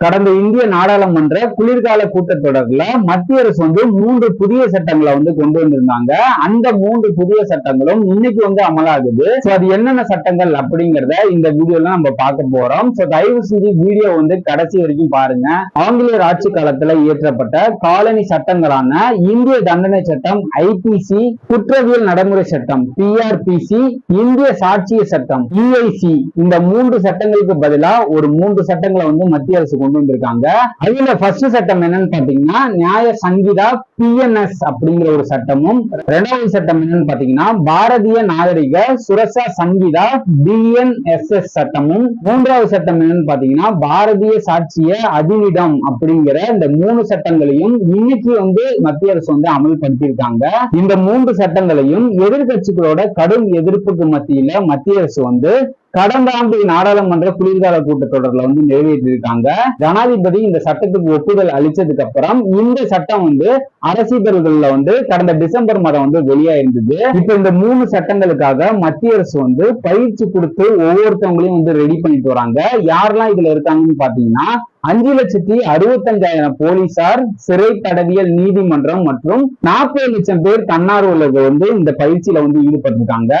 கடந்த இந்திய நாடாளுமன்ற குளிர்கால கூட்டத்தொடர்ல மத்திய அரசு வந்து மூன்று புதிய சட்டங்களை வந்து கொண்டு வந்திருந்தாங்க. அந்த மூன்று புதிய சட்டங்களும் இன்னைக்கு வந்து அமலாகுது. அது என்னென்ன சட்டங்கள் அப்படிங்கறத இந்த வீடியோல நம்ம பார்க்க போறோம். சோ தயவு செஞ்சு வீடியோ வந்து கடைசி வரைக்கும் பாருங்க. ஆங்கிலேயர் ஆட்சி காலத்துல இயற்றப்பட்ட காலனி சட்டங்களான இந்திய தண்டனை சட்டம் ஐபிசி குற்றவியல் நடைமுறை சட்டம் பிஆர்பிசி இந்திய சாட்சிய சட்டம் இஐசி இந்த மூன்று சட்டங்களுக்கு பதிலா ஒரு மூன்று சட்டங்களை வந்து மத்திய அரசு கொண்டு வந்திருக்காங்க. அதுல ஃபர்ஸ்ட் சட்டம் என்னன்னு பாத்தீங்கன்னா நியாய சங்கீதா பிஎன்எஸ் அப்படிங்கிற ஒரு சட்டமும் ரெண்டாவது சட்டம் என்னன்னு பாத்தீங்கன்னா பாரதிய நாகரிக சுரசா சங்கீதா பிஎன்எஸ்எஸ் சட்டமும் மூன்றாவது சட்டம் என்னன்னு பாத்தீங்கன்னா பாரதிய சாட்சிய அதிநிடம் அப்படிங்கிற இந்த மூணு சட்டங்களையும் இன்னைக்கு வந்து மத்திய அரசு வந்து அமல்படுத்தியிருக்காங்க. இந்த மூன்று சட்டங்களையும் எதிர்கட்சிகளோட கடும் எதிர்ப்புக்கு மத்தியில மத்திய அரசு வந்து கடந்த ஆண்டு நாடாளுமன்ற குளிர்கால கூட்டத்தொடர்ல வந்து நிறைவேற்றியிருக்காங்க. ஜனாதிபதி இந்த சட்டத்துக்கு ஒப்புதல் அளிச்சதுக்கு அப்புறம் இந்த சட்டம் வந்து அரசிதழ்கள்ல வந்து கடந்த டிசம்பர் மாதம் வந்து வெளியா இருந்தது இப்ப இந்த மூணு சட்டங்களுக்காக மத்திய அரசு வந்து பயிற்சி கொடுத்து ஒவ்வொருத்தவங்களையும் வந்து ரெடி பண்ணிட்டு வராங்க. யாரெல்லாம் இதுல இருக்காங்கன்னு பாத்தீங்கன்னா அஞ்சு லட்சத்தி அறுபத்தஞ்சாயிரம் போலீசார் சிறை தடவியல் நீதிமன்றம் மற்றும் நாற்பது லட்சம் பேர் தன்னார்வலர்கள் வந்து இந்த பயிற்சியில வந்து ஈடுபட்டிருக்காங்க.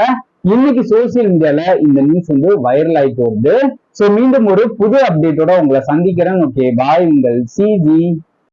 இன்னைக்கு சோசியல் மீடியால இந்த நியூஸ் வந்து வைரல் ஆயிட்டு வருது. சோ மீண்டும் ஒரு புது அப்டேட்டோட உங்களை சந்திக்கிறேன். ஓகே பாய் உங்கள் சிஜி